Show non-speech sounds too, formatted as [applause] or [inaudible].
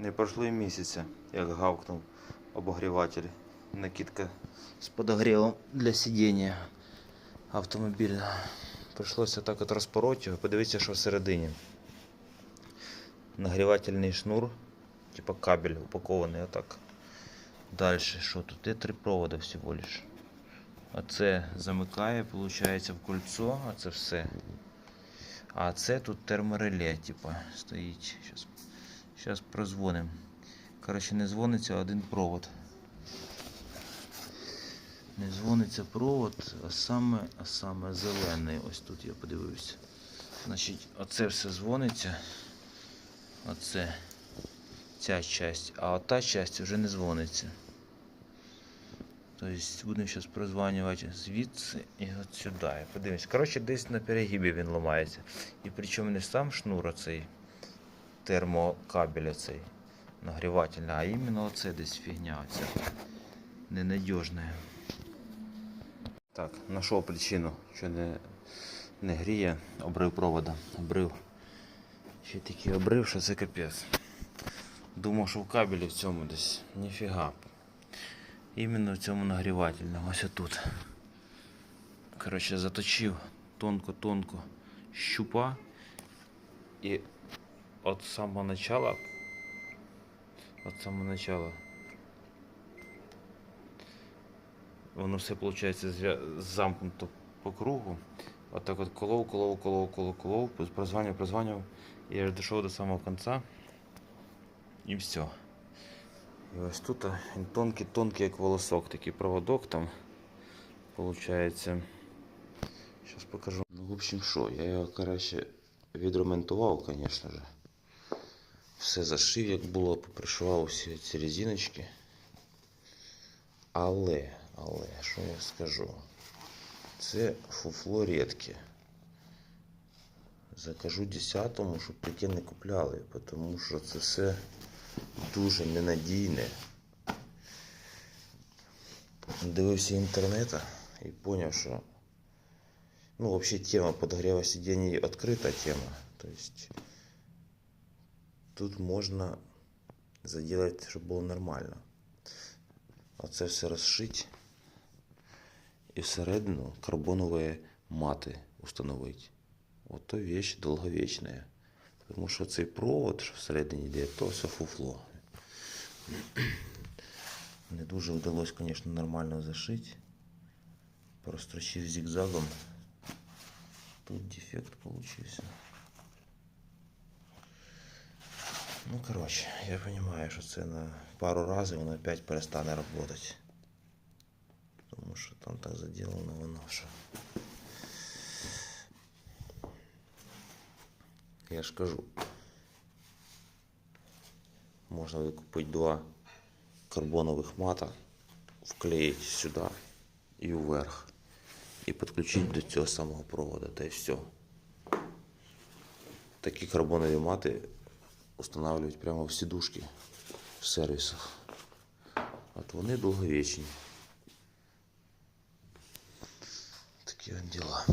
Не пройшло і місяця, як гавкнув обогріватель. Накидка з подогрівом для сидіння автомобіля. Прийшлося так от розпороти його, подивитися, що всередині. Нагрівательний шнур, типа кабель упакований отак. Далі, що тут? Є три провода всього лиш. Оце замикає, виходить, в кольцо, а це все. А це тут термореле, типа, стоїть. Щас, щас прозвоним. Коротше, не дзвониться один провод. Не дзвониться провод, а саме, а саме зелений. Ось тут я подивився. Значить, оце все дзвониться. Оце ця часть, а ота часть вже не дзвониться. Тобто будемо зараз прозванювати звідси і от сюди. Подивимось. Коротше, десь на перегибі він ламається. І причому не сам шнур оцей термокабель оцей нагрівательний, а іменно оце десь фігня оця. Ненадіжна. Так, знайшов причину, що не, не гріє обрив провода. Обрив. Ще такий обрив, що це капець. Думав, що в кабелі в цьому десь. Ніфіга. Іменно в цьому нагрівательному, ось тут. Коротше, заточив тонко-тонко щупа. І от самого начала. От самого начала. Воно все виходить замкнуто по кругу. От так от колов, колов, колов, колов, колов, прозванював, прозванював. І я ж дійшов до самого кінця. І все. І ось тут він тонкий, тонкий, як волосок, такий проводок там. Получається. Зараз покажу. Ну, в общем, що, я його краще відремонтував, звісно ж. Все зашив, як було, попришивав всі ці резиночки. Але, але, що я скажу? Це фуфло рідке. Закажу 10-му, щоб таке не купляли, тому що це все дуже ненадійне. Дивився інтернету і зрозумів, що ну, взагалі тема подогрева сидіння відкрита тема. Тобто тут можна заділати, щоб було нормально. Оце все розшити і всередину карбонові мати установити. Ото вещь довговічна. Тому що цей провод, що всередині йде, то все фуфло. [clears throat] Не дуже вдалося, звісно, нормально зашити. Прострочив зигзагом. Тут дефект получився. Ну, коротше, я розумію, що це на пару разів воно опять перестане працювати. Тому що там так заділено воно, що. Я ж кажу. Можна викупити два карбонових мата, вклеїти сюди і вверх. І підключити до цього самого провода, та й все. Такі карбонові мати встановлюють прямо в сидушки в сервісах. От вони довговічні. Такі от діла.